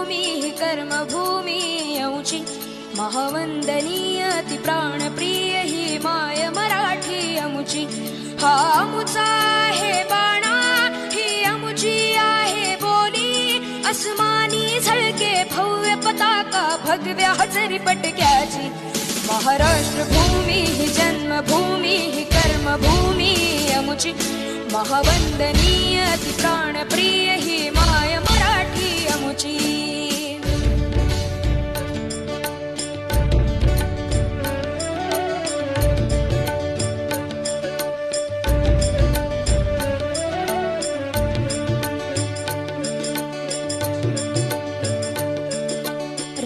भूमी ही कर्मभूमी यौची महावंदनीय ती प्राणप्रिय ही माय मराठी अमुची हा अमुचा आहे बाणा ही अमुची आहे बोली। अस्मानी झळके भव्य पताका भगव्या हजरी पटक्याची। महाराष्ट्र भूमी ही जन्मभूमी ही कर्मभूमी अमुची महावंदनीय ती प्राणप्रिय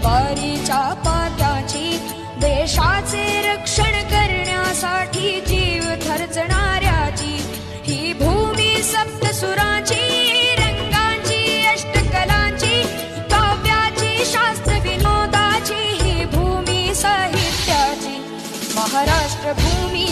तलवारीच्या पात्याची देशाचे रक्षण करण्यासाठी जीव थरचणाऱ्याची ही भूमी सप्तसुराची रंगांची अष्टकलांची काव्याची शास्त्र विनोदाची ही भूमी साहित्याची. महाराष्ट्र भूमी